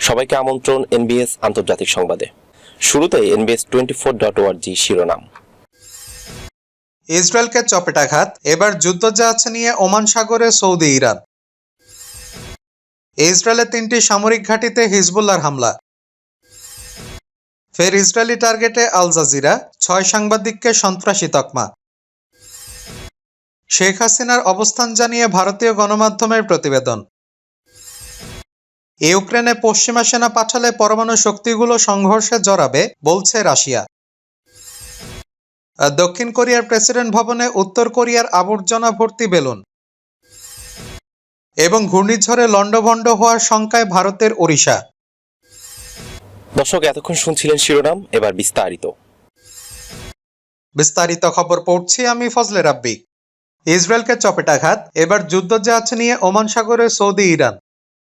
সবাইকে আমন্ত্রণ এনবিএস আন্তর্জাতিক সংবাদে। শুরুতে এনবিএস টোয়েন্টি ফোর ডট ওয়ার্জি শিরোনাম। ইসরায়েলকে চপেটাঘাত এবার যুদ্ধজাহাজ নিয়ে ওমান সাগরে সৌদি, ইরান। ইসরায়েলের তিনটি সামরিক ঘাঁটিতে হিজবুল্লার হামলা। ফের ইসরায়েলি টার্গেটে আল জাজিরা, ছয় সাংবাদিককে সন্ত্রাসী তকমা। শেখ হাসিনার অবস্থান জানিয়ে ভারতীয় গণমাধ্যমের প্রতিবেদন। ইউক্রেনে পশ্চিমা সেনা পাঠালে পরমাণু শক্তিগুলো সংঘর্ষে জড়াবে বলছে রাশিয়া। দক্ষিণ কোরিয়ার প্রেসিডেন্ট ভবনে উত্তর কোরিয়ার আবর্জনা ভর্তি বেলুন। এবং ঘূর্ণিঝড়ে লণ্ডভণ্ড হওয়ার শঙ্কায় ভারতের ওড়িশা। দর্শক এতক্ষণ শুনছিলেন শিরোনাম এবার বিস্তারিত। বিস্তারিত খবর পড়ছি আমি ফজলে রাব্বি। ইসরায়েলকে চপেটাঘাত এবার যুদ্ধজাহাজ নিয়ে ওমান সাগরে সৌদি ইরান।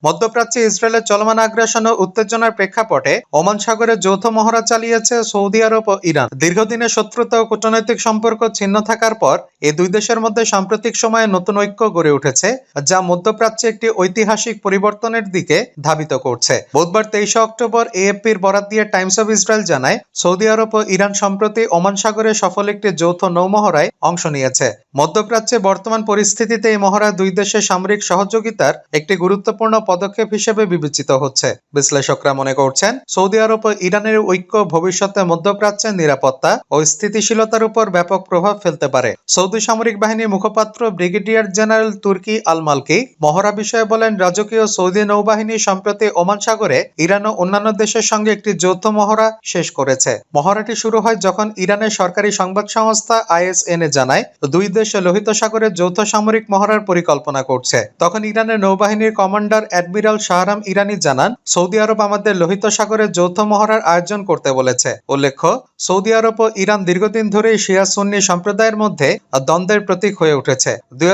মধ্যপ্রাচ্যে ইসরায়েলের চলমান আগ্রাসন ও উত্তেজনার প্রেক্ষাপটে ওমান সাগরে যৌথ মহড়া চালিয়েছে সৌদি আরব ও ইরান। দীর্ঘদিনের শত্রুতা ও কূটনৈতিক সম্পর্ক ছিন্ন থাকার পর এই দুই দেশের মধ্যে সাম্প্রতিক সময়ে নতুন ঐক্য গড়ে উঠেছে, যা মধ্যপ্রাচ্যে একটি ঐতিহাসিক পরিবর্তনের দিকে ধাবিত করছে। বুধবার তেইশে অক্টোবর এএফপির বরাত দিয়ে টাইমস অব ইসরায়েল জানায়, সৌদি আরব ও ইরান সম্প্রতি ওমান সাগরে সফল একটি যৌথ নৌমহড়ায় অংশ নিয়েছে। মধ্যপ্রাচ্যে বর্তমান পরিস্থিতিতে এই মহড়া দুই দেশের সামরিক সহযোগিতার একটি গুরুত্বপূর্ণ পদক্ষেপ হিসেবে বিবেচিত হচ্ছে। বিশ্লেষকরা মনে করছেন, সৌদি আরব ও ইরানের ঐক্য ভবিষ্যতে মধ্যপ্রাচ্যের নিরাপত্তা ও স্থিতিশীলতার উপর ব্যাপক প্রভাব ফেলতে পারে। সৌদি সামরিক বাহিনীর মুখপাত্র ব্রিগেডিয়ার জেনারেল তুর্কি আল মালকি মহড়া বিষয়ে বলেন, রাজকীয় সৌদি নৌবাহিনী সম্প্রতি ওমান সাগরে ইরান ও অন্যান্য দেশের সঙ্গে একটি যৌথ মহড়া শেষ করেছে। মহড়াটি শুরু হয় যখন ইরানের সরকারি সংবাদ সংস্থা আইএসএনএ জানায়, দুই দেশ লোহিত সাগরে যৌথ সামরিক মহড়ার পরিকল্পনা করছে। তখন ইরানের নৌবাহিনীর কমান্ডার অ্যাডমিরাল শাহরাম ইরানি জানান, সৌদি আরব আমাদের লোহিত সাগরে যৌথ মহড়ার আয়োজন করতে বলেছে। উল্লেখ্য, সৌদি আরব ও ইরান দীর্ঘদিন ধরেই শিয়া সুন্নি সম্প্রদায়ের মধ্যে দ্বন্দ্বের প্রতীক হয়ে উঠেছে। দুই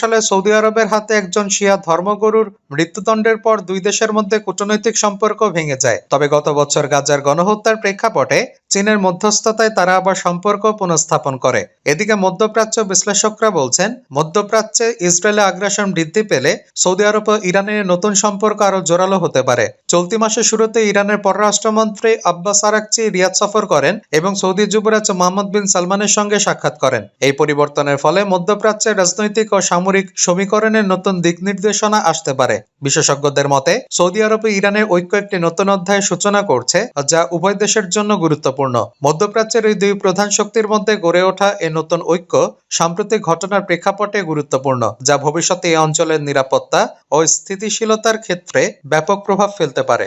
সালে সৌদি আরবের হাতে একজন শিয়া ধর্মগুরুর মৃত্যুদণ্ডের পর দুই দেশের মধ্যে কূটনৈতিক সম্পর্ক ভেঙে যায়। তবে গত বছর গাজার গণহত্যার প্রেক্ষাপটে চীনের মধ্যস্থতায় তারা আবার সম্পর্ক পুনঃস্থাপন করে। এদিকে মধ্যপ্রাচ্য বিশ্লেষকরা বলছেন, মধ্যপ্রাচ্যে ইসরায়েলে আগ্রাসন বৃদ্ধি পেলে সৌদি আরব ও ইরানের নতুন সম্পর্ক আরও জোরালো হতে পারে। চলতি মাসের শুরুতে ইরানের পররাষ্ট্রমন্ত্রী আব্বাস আরাকচি রিয়াদ সফর করেন এবং সৌদি যুবরাজ মোহাম্মদ বিন সালমানের সঙ্গে সাক্ষাৎ করেন। এই পরিবর্তনের ফলে মধ্যপ্রাচ্যের রাজনৈতিক ও সামরিক সমীকরণের নতুন দিক নির্দেশনা আসতে পারে। বিশেষজ্ঞদের মতে, সৌদি আরব ইরানের ঐক্য একটি নতুন অধ্যায়ের সূচনা করছে, যা উভয় দেশের জন্য গুরুত্বপূর্ণ। মধ্যপ্রাচ্যের এই দুই প্রধান শক্তির মধ্যে গড়ে ওঠা এই নতুন ঐক্য সাম্প্রতিক ঘটনার প্রেক্ষাপটে গুরুত্বপূর্ণ, যা ভবিষ্যতে এই অঞ্চলের নিরাপত্তা ও স্থিতিশীলতার ক্ষেত্রে ব্যাপক প্রভাব ফেলতে পারে।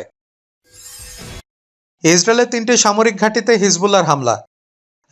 ইসরায়েলের তিনটি সামরিক ঘাঁটিতে হিজবুল্লার হামলা।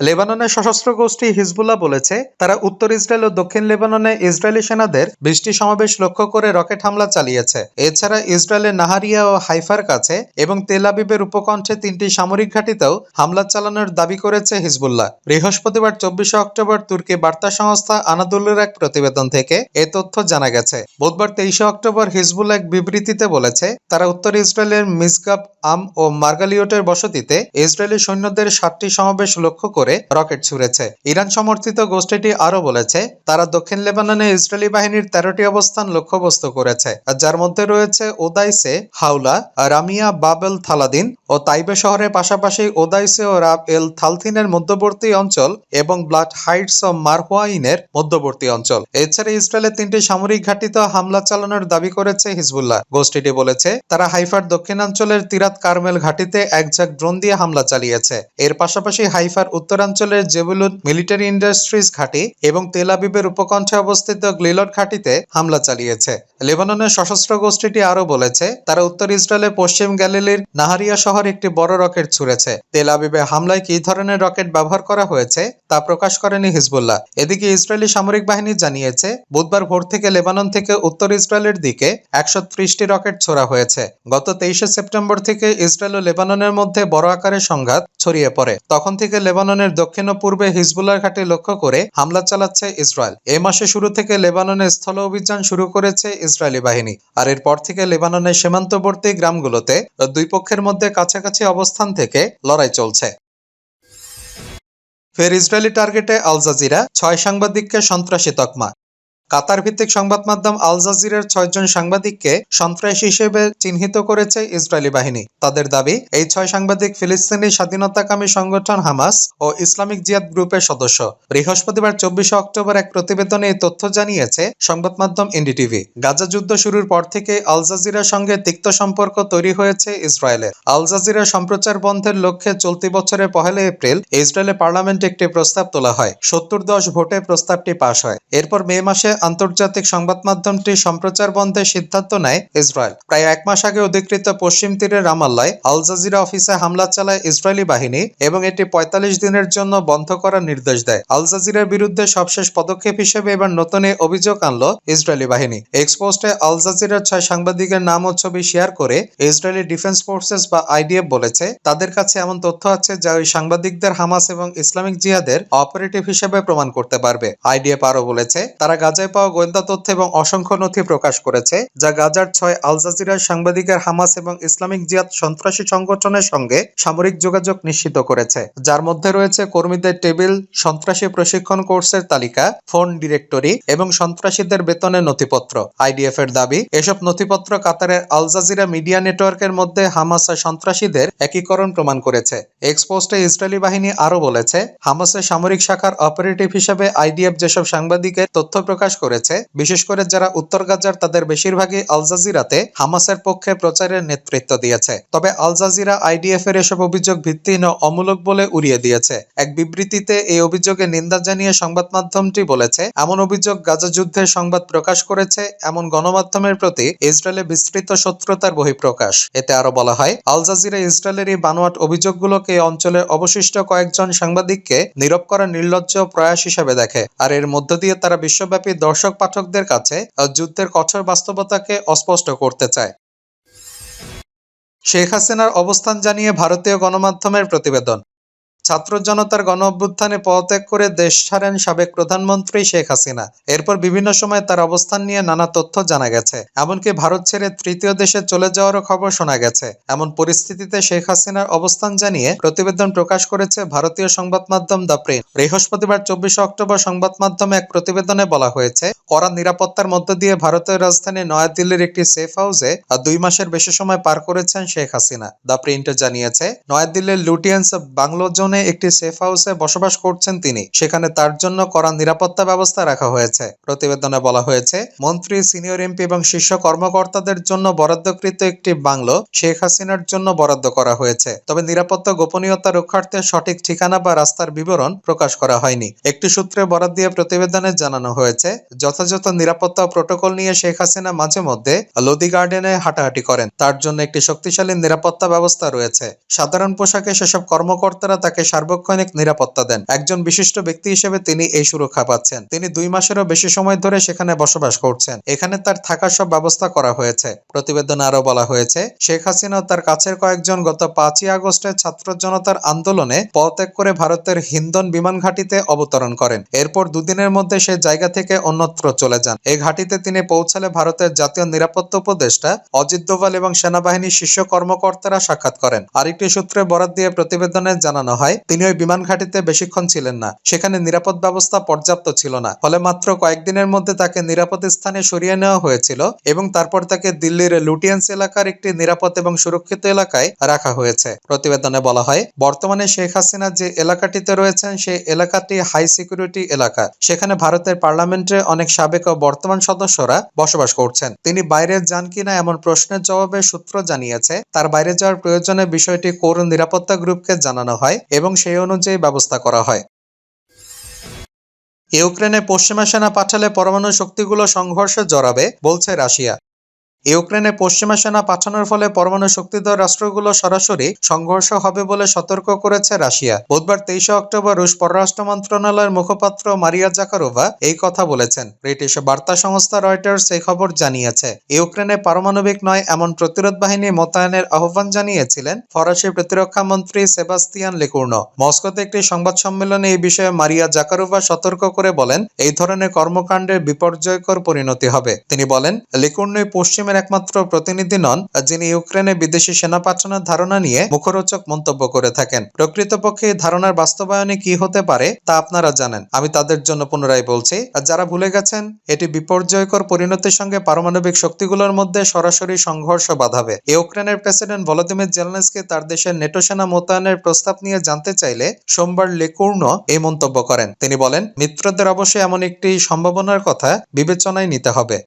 লেবাননের সশস্ত্র গোষ্ঠী হিজবুল্লাহ বলেছে, তারা উত্তর ইসরায়েল ও দক্ষিণ লেবাননে ইসরায়েলি সেনাদের বৃষ্টি সমাবেশ লক্ষ্য করে রকেট হামলা চালিয়েছে। এছাড়া ইসরায়েলের নাহারিয়া ও হাইফার কাছে এবং তেল আবিবের উপকণ্ঠে তিনটি সামরিক ঘাঁটিতেও হামলা চালানোর দাবি করেছে হিজবুল্লাহ। বৃহস্পতিবার চব্বিশে অক্টোবর তুর্কি বার্তা সংস্থা আনাদুলের এক প্রতিবেদন থেকে এ তথ্য জানা গেছে। বুধবার তেইশে অক্টোবর হিজবুল্লাহ এক বিবৃতিতে বলেছে, তারা উত্তর ইসরায়েলের মিসগাব আম ও মার্গালিওটের বসতিতে ইসরায়েলি সৈন্যদের সাতটি সমাবেশ লক্ষ্য করে রকেট ছুড়েছে। ইরান সমর্থিত গোষ্ঠীটি আরও বলেছে, তারা দক্ষিণ লেবাননে ইসরায়েলি বাহিনীর তেরোটি অবস্থান লক্ষ্যবস্তু করেছে, যার মধ্যে রয়েছে ওদাইসে হাউলা রামিয়া বাবেল থালাদিন ও তাইবে শহরের পাশাপাশি ওদাইসে ও রাব এল থালথিনের মধ্যবর্তী অঞ্চল এবং ব্লাড হাইটস ও মারহুয়াইনের মধ্যবর্তী অঞ্চল। এছাড়া ইসরায়েলের তিনটি সামরিক ঘাঁটিতে হামলা চালানোর দাবি করেছে হিজবুল্লাহ। গোষ্ঠীটি বলেছে, তারা হাইফার দক্ষিণাঞ্চলের তিরাত কারমেল ঘাঁটিতে একঝাক ড্রোন দিয়ে হামলা চালিয়েছে। এর পাশাপাশি হাইফার উত্তরাঞ্চলের জেবুলুন মিলিটারি ইন্ডাস্ট্রিজ ঘাঁটি এবং তেল আবিবের উপকণ্ঠে অবস্থিত গ্লিলট ঘাঁটিতে হামলা চালিয়েছে। লেবাননের সশস্ত্র গোষ্ঠীটি আরও বলেছে, তারা উত্তর ইসরায়েলের পশ্চিম গ্যালিলির নাহারিয়া শহরে একটি বড় রকেট ছুড়েছে। তেল আবিবে হামলায় কী ধরনের রকেট ব্যবহার করা হয়েছে তা প্রকাশ করেনি হিজবুল্লাহ। এদিকে ইসরায়েলি সামরিক বাহিনী জানিয়েছে, বুধবার ভোর থেকে লেবানন থেকে উত্তর ইসরায়েলের দিকে একশো ত্রিশটি রকেট ছোড়া হয়েছে। গত তেইশে সেপ্টেম্বর থেকে ইসরায়েল ও লেবাননের মধ্যে বড় আকারের সংঘাত ছড়িয়ে পড়ে। তখন থেকে লেবাননের দক্ষিণ ও পূর্বে হিজবুল্লাহ ঘাটে লক্ষ্য করে হামলা চালাচ্ছে ইসরায়েল। এ মাসে শুরু থেকে লেবাননে স্থল অভিযান শুরু করেছে ইসরায়েলি বাহিনী। আর এরপর থেকে লেবাননের সীমান্তবর্তী গ্রামগুলোতে দুই পক্ষের মধ্যে কাছাকাছি অবস্থান থেকে লড়াই চলছে। ফের ইসরায়েলি টার্গেটে আল জাজিরা, ছয় সাংবাদিককে সন্ত্রাসী তকমা। কাতার ভিত্তিক সংবাদ মাধ্যম আল জাজিরার ছয়জন সাংবাদিককে সন্ত্রাসী হিসেবে চিহ্নিত করেছে ইসরায়েলি বাহিনী। তাদের দাবি, এই ছয় সাংবাদিক ফিলিস্তিনি স্বাধীনতাকামী সংগঠন হামাস ও ইসলামিক জিয়াদ গ্রুপের সদস্য। বৃহস্পতিবার চব্বিশে অক্টোবর এক প্রতিবেদনে এই তথ্য জানিয়েছে সংবাদ মাধ্যম এনডিটিভি। গাজা যুদ্ধ শুরুর পর থেকে আল জাজিরার সঙ্গে তিক্ত সম্পর্ক তৈরি হয়েছে ইসরায়েলের। আল জাজিরা সম্প্রচার বন্ধের লক্ষ্যে চলতি বছরের পহেলা এপ্রিল ইসরায়েলের পার্লামেন্টে একটি প্রস্তাব তোলা হয়। সত্তর দশ ভোটে প্রস্তাবটি পাশ হয়। এরপর মে মাসে আন্তর্জাতিক সংবাদ মাধ্যমটি সম্প্রচার বন্ধের সিদ্ধান্ত নেয় ইসরায়েল। প্রায় এক মাস আগে অধিকৃত পশ্চিম তীরের রামাল্লায় আল জাজিরা অফিসে হামলা চালায় ইসরায়েলি বাহিনী এবং এটি পঁয়তাল্লিশ দিনের জন্য বন্ধ করার নির্দেশ দেয়। আল জাজিরার বিরুদ্ধে সবশেষ পদক্ষেপ হিসেবে এবার নতুন অভিযোগ আনলো ইসরায়েলি বাহিনী। এক্সপোস্টে আল জাজিরার ছয় সাংবাদিকের নাম ও ছবি শেয়ার করে ইসরায়েলি ডিফেন্স ফোর্সেস বা আইডিএফ বলেছে, তাদের কাছে এমন তথ্য আছে যা ওই সাংবাদিকদের হামাস এবং ইসলামিক জিহাদের অপারেটিভ হিসেবে প্রমাণ করতে পারবে। আইডিএফ আরও বলেছে, তারা গাজায় পাওয়া গোয়েন্দা তথ্য এবং অসংখ্য নথি প্রকাশ করেছে, যা গাজার ছয় আল জাজিরার সাংবাদিকের হামাস এবং ইসলামিক জিহাদ সন্ত্রাসী সংগঠনের সঙ্গে সামরিক যোগাযোগ নিশ্চিত করেছে। যার মধ্যে রয়েছে কর্মীদের টেবিল, সন্ত্রাসী প্রশিক্ষণ কোর্সের তালিকা, ফোন ডিরেক্টরি এবং সন্ত্রাসীদের বেতনের নথিপত্র। আইডিএফ এর দাবি, এসব নথিপত্র কাতারের আল জাজিরা মিডিয়া নেটওয়ার্কের মধ্যে হামাস সন্ত্রাসীদের একীকরণ প্রমাণ করেছে। এক্সপোস্টে ইসরায়েলি বাহিনী আরও বলেছে, হামাসের সামরিক শাখার অপারেটিভ হিসেবে আইডিএফ যেসব সাংবাদিকের তথ্য প্রকাশ করেছে, বিশেষ করে যারা উত্তর গাজার তাদের বেশিরভাগই আল জাজিরাতে হামাসের পক্ষে প্রচারের নেতৃত্ব দিয়েছে। তবে আল জাজিরা আইডিএফ এর এসব অভিযোগ ভিত্তিহীন অমূলক বলে উড়িয়ে দিয়েছে। এক বিবৃতিতে এই অভিযোগে নিন্দা জানিয়ে সংবাদ মাধ্যমটি বলেছে, এমন অভিযোগ গাজা যুদ্ধের সংবাদ প্রকাশ করেছে, এমন গণমাধ্যমের প্রতি ইসরায়েলের বিস্তৃত শত্রুতার বহিঃপ্রকাশ। এতে আরও বলা হয়, আল জাজিরা ইসরায়েলের এই বানোয়াট অভিযোগগুলোকে এই অঞ্চলের অবশিষ্ট কয়েকজন সাংবাদিককে নীরব করা নির্লজ্জ প্রয়াস হিসেবে দেখে, আর এর মধ্য দিয়ে তারা বিশ্বব্যাপী দর্শক পাঠকদের কাছে যুদ্ধের কঠোর বাস্তবতাকে অস্পষ্ট করতে চায়। শেখ হাসিনার অবস্থান জানিয়ে ভারতীয় গণমাধ্যমের প্রতিবেদন। ছাত্র জনতার গণ অভ্যুত্থানে পদত্যাগ করে দেশ ছাড়েন সাবেক প্রধানমন্ত্রী শেখ হাসিনা। এরপর বিভিন্ন সময় তার অবস্থান নিয়ে নানা তথ্য জানা গেছে। এমনকি ভারত ছেড়ে তৃতীয় দেশে চলে যাওয়ারও খবর শোনা গেছে। এমন পরিস্থিতিতে শেখ হাসিনার অবস্থান জানিয়ে প্রতিবেদন প্রকাশ করেছে ভারতীয় সংবাদ মাধ্যম দ্য প্রিন্ট। বৃহস্পতিবার চব্বিশে অক্টোবর সংবাদ মাধ্যমে এক প্রতিবেদনে বলা হয়েছে, কড়া নিরাপত্তার মধ্য দিয়ে ভারতের রাজধানী নয়াদিল্লির একটি সেফ হাউসে দুই মাসের বেশি সময় পার করেছেন শেখ হাসিনা। দ্য প্রিন্ট জানিয়েছে, নয়াদিল্লির লুটিয়েন্স বাংলো জোনে একটি সেফ হাউসে বসবাস করছেন তিনি। সেখানে তার জন্য করা নিরাপত্তা ব্যবস্থা রাখা হয়েছে। প্রতিবেদনে বলা হয়েছে, মন্ত্রী, সিনিয়র এমপি এবং শীর্ষ কর্মকর্তাদের জন্য বরাদ্দকৃত একটি বাংলো শেখ হাসিনার জন্য বরাদ্দ করা হয়েছে। তবে নিরাপত্তা, গোপনীয়তা, রক্ষার্থে সঠিক ঠিকানা বা রাস্তার বিবরণ প্রকাশ করা হয়নি। একটি সূত্রে বরাদ দিয়ে প্রতিবেদনে জানানো হয়েছে, যথাযথ নিরাপত্তা প্রোটোকল নিয়ে শেখ হাসিনা মাঝে মধ্যে লোদি গার্ডেনে হাঁটাহাঁটি করেন। তার জন্য একটি শক্তিশালী নিরাপত্তা ব্যবস্থা রয়েছে। সাধারণ পোশাকে সেসব কর্মকর্তারা তাকে সার্বক্ষণিক নিরাপত্তা দেন। একজন বিশিষ্ট ব্যক্তি হিসেবে তিনি এই সুরক্ষা পাচ্ছেন। তিনি দুই মাসেরও বেশি সময় ধরে সেখানে বসবাস করছেন। এখানে তার থাকার সব ব্যবস্থা করা হয়েছে। প্রতিবেদনে আরও বলা হয়েছে, শেখ হাসিনা তার কাছের কয়েকজন গত পাঁচই আগস্টে ছাত্র জনতার আন্দোলনে পদত্যাগ করে ভারতের হিন্দন বিমান ঘাঁটিতে অবতরণ করেন। এরপর দুদিনের মধ্যে সে জায়গা থেকে অন্যত্র চলে যান। এই ঘাঁটিতে তিনি পৌঁছালে ভারতের জাতীয় নিরাপত্তা উপদেষ্টা অজিত দোভাল এবং সেনাবাহিনীর শীর্ষ কর্মকর্তারা সাক্ষাৎ করেন। আরেকটি সূত্রে বরাদ দিয়ে প্রতিবেদনে জানানো হয় তিনি ওই বিমান ঘাঁটিতে বেশিক্ষণ ছিলেন না। সেখানে নিরাপদ ব্যবস্থা পর্যাপ্ত ছিল না। ফলে মাত্র কয়েকদিনের মধ্যে তাকে নিরাপদ স্থানে সরিয়ে নেওয়া হয়েছিল এবং তারপর তাকে দিল্লির লুটিয়েন্স এলাকার একটি নিরাপদ এবং সুরক্ষিত এলাকায় রাখা হয়েছে। প্রতিবেদনে বলা হয়, বর্তমানে শেখ হাসিনা যে এলাকাটিতে রয়েছেন, সেই এলাকাটি হাই সিকিউরিটি এলাকা। সেখানে ভারতের পার্লামেন্টে অনেক সাবেক ও বর্তমান সদস্যরা বসবাস করছেন। তিনি বাইরে যান কিনা এমন প্রশ্নের জবাবে সূত্র জানিয়েছে, তার বাইরে যাওয়ার প্রয়োজনে বিষয়টি কোর নিরাপত্তা গ্রুপকে জানানো হয়। এবং সেই অনুযায়ী ব্যবস্থা করা হয়। ইউক্রেনে পশ্চিমা সেনা পাঠালে পরমাণু শক্তিগুলো সংঘর্ষে জড়াবে, বলছে রাশিয়া। ইউক্রেনে পশ্চিমা সেনা পাঠানোর ফলে পরমাণু শক্তিধর রাষ্ট্রগুলো সরাসরি সংঘর্ষ হবে বলে সতর্ক করেছে রাশিয়া। বুধবার তেইশে অক্টোবর রুশ পররাষ্ট্র মন্ত্রণালয়ের মুখপাত্র মারিয়া জাকারোভা এই কথা বলেছেন। ব্রিটিশ বার্তা সংস্থা রয়টার্স এই খবর জানিয়েছে। ইউক্রেনে পারমাণবিক নয়, এমন প্রতিরোধ বাহিনী মোতায়েনের আহ্বান জানিয়েছিলেন ফরাসি প্রতিরক্ষা মন্ত্রী সেবাস্তিয়ান লেকুর্ন। মস্কোতে একটি সংবাদ সম্মেলনে এই বিষয়ে মারিয়া জাকারোভা সতর্ক করে বলেন, এই ধরনের কর্মকাণ্ডের বিপর্যয়কর পরিণতি হবে। তিনি বলেন, লেকুর্নই পশ্চিমা পশ্চিমের একমাত্র প্রতিনিধি নন, যিনি ইউক্রেনে বিদেশি সেনা পাঠানোর ধারণা নিয়ে মুখরোচক মন্তব্য করে থাকেন। প্রকৃতপক্ষে ধারণার বাস্তবায়নে কি হতে পারে, তা আপনারা জানেন। আমি তাদের জন্য পুনরায় বলছি, আর যারা ভুলে গেছেন, এটি বিপর্যয়কর পরিণতির সঙ্গে পারমাণবিক শক্তিগুলোর মধ্যে সরাসরি সংঘর্ষ বাঁধাবে। ইউক্রেনের প্রেসিডেন্ট ভলোদিমির জেলনেসকি তার দেশের নেটো সেনা মোতায়েনের প্রস্তাব নিয়ে জানতে চাইলে সোমবার লেকুর্ণ এই মন্তব্য করেন। তিনি বলেন, মিত্রদের অবশ্যই এমন একটি সম্ভাবনার কথা বিবেচনায় নিতে হবে।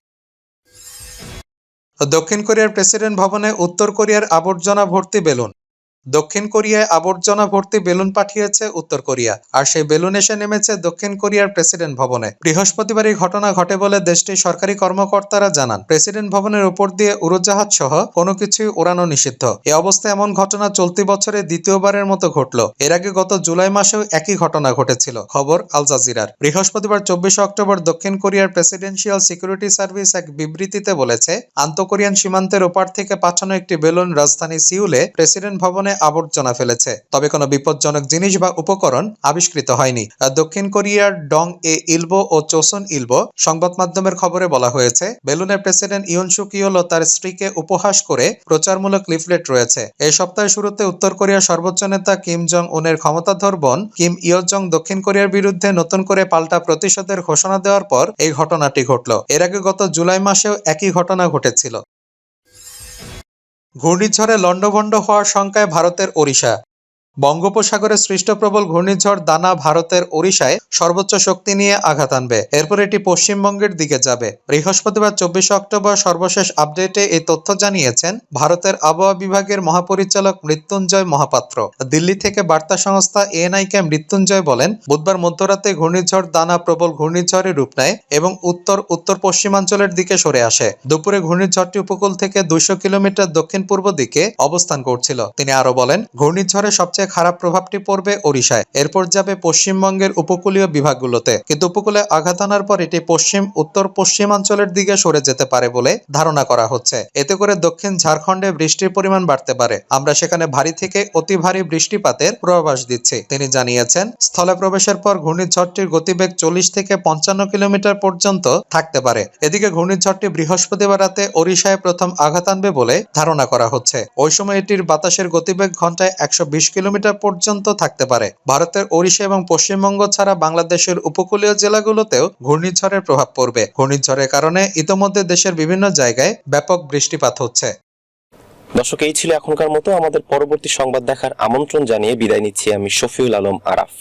দক্ষিণ কোরিয়ার প্রেসিডেন্ট ভবনে উত্তর কোরিয়ার আবর্জনা ভর্তি বেলুন। দক্ষিণ কোরিয়ায় আবর্জনা ভর্তি বেলুন পাঠিয়েছে উত্তর কোরিয়া, আর সেই বেলুন এসে নেমেছে দক্ষিণ কোরিয়ার প্রেসিডেন্ট ভবনে। বৃহস্পতিবার এই ঘটনা ঘটে বলে দেশটির সরকারি কর্মকর্তারা জানান। প্রেসিডেন্ট ভবনের উপর দিয়ে উড়োজাহাজ সহ কোনো কিছুই ওড়ানো নিষিদ্ধ। এ অবস্থায় এমন ঘটনা চলতি বছরে দ্বিতীয়বারের মতো ঘটল। এর আগে গত জুলাই মাসেও একই ঘটনা ঘটেছিল। খবর আল জাজিরার। বৃহস্পতিবার চব্বিশে অক্টোবর দক্ষিণ কোরিয়ার প্রেসিডেন্সিয়াল সিকিউরিটি সার্ভিস এক বিবৃতিতে বলেছে আন্তঃকোরিয়ান সীমান্তের ওপার থেকে পাঠানো একটি বেলুন রাজধানী সিউলে প্রেসিডেন্ট ভবনে আবর্জনা ফেলেছে। তবে কোনো বিপজ্জনক জিনিস বা উপকরণ আবিষ্কৃত হয়নি। দক্ষিণ কোরিয়ার ডং এ ইলবো ও চোসন ইলবো সংবাদ মাধ্যমের খবরে বলা হয়েছে, বেলুনের প্রেসিডেন্ট ইয়ন সুকিওল তার স্ত্রীকে উপহাস করে প্রচারমূলক লিফলেট রয়েছে। এই সপ্তাহের শুরুতে উত্তর কোরিয়ার সর্বোচ্চ নেতা কিম জং উনের ক্ষমতাধর বোন কিম ইয় জং দক্ষিণ কোরিয়ার বিরুদ্ধে নতুন করে পাল্টা প্রতিশোধের ঘোষণা দেওয়ার পর এই ঘটনাটি ঘটল। এর আগে গত জুলাই মাসেও একই ঘটনা ঘটেছিল। ঘূর্ণিঝড়ে লণ্ডভণ্ড হওয়ার শঙ্কায় ভারতের ওড়িশা। বঙ্গোপসাগরে সৃষ্ট প্রবল ঘূর্ণিঝড় দানা ভারতের ওড়িশায় সর্বোচ্চ শক্তি নিয়ে আঘাত আনবে। এরপর এটি পশ্চিমবঙ্গের দিকে যাবে। বৃহস্পতিবার চব্বিশে অক্টোবর সর্বশেষ আপডেটে এই তথ্য জানিয়েছেন ভারতের আবহাওয়া বিভাগের মহাপরিচালক মৃত্যুঞ্জয় মহাপাত্র। দিল্লি থেকে বার্তা সংস্থা এএনআইকে মৃত্যুঞ্জয় বলেন, বুধবার মধ্যরাতে ঘূর্ণিঝড় দানা প্রবল ঘূর্ণিঝড়ে রূপ নেয় এবং উত্তর উত্তর পশ্চিমাঞ্চলের দিকে সরে আসে। দুপুরে ঘূর্ণিঝড়টি উপকূল থেকে দুইশো কিলোমিটার দক্ষিণ পূর্ব দিকে অবস্থান করছিল। তিনি আরও বলেন, ঘূর্ণিঝড়ে সবচেয়ে খারাপ প্রভাবটি পড়বে ওড়িশায়। এরপর যাবে পশ্চিমবঙ্গের উপকূলীয় বিভাগগুলোতে। কিন্তু উপকূলে আঘাত আনার পর এটি পশ্চিম, উত্তর, পশ্চিমাঞ্চলের দিকে সরে যেতে পারে বলে ধারণা করা হচ্ছে। এতে করে দক্ষিণ ঝাড়খণ্ডে বৃষ্টির পরিমাণ বাড়তে পারে। আমরা সেখানে ভারী থেকে অতি ভারী বৃষ্টিপাতের পূর্বাভাস দিচ্ছি, তিনি জানিয়েছেন। স্থলে প্রবেশের পর ঘূর্ণিঝড়টির গতিবেগ চল্লিশ থেকে পঞ্চান্ন কিলোমিটার পর্যন্ত থাকতে পারে। এদিকে ঘূর্ণিঝড়টি বৃহস্পতিবার রাতে ওড়িশায় প্রথম আঘাত আনবে বলে ধারণা করা হচ্ছে। ওই সময় এটির বাতাসের গতিবেগ ঘন্টায় একশো বিশ কিলোমিটার পর্যন্ত থাকতে পারে। ভারতের ওড়িশা এবং পশ্চিমবঙ্গ ছাড়া বাংলাদেশের উপকূলীয় জেলাগুলোতেও ঘূর্ণিঝড়ের প্রভাব পড়বে। ঘূর্ণিঝড়ের কারণে ইতোমধ্যে দেশের বিভিন্ন জায়গায় ব্যাপক বৃষ্টিপাত হচ্ছে। দর্শক, এই ছিল এখনকার মতো। আমাদের পরবর্তী সংবাদ দেখার আমন্ত্রণ জানিয়ে বিদায় নিচ্ছি আমি শফিউল আলম আরাফ।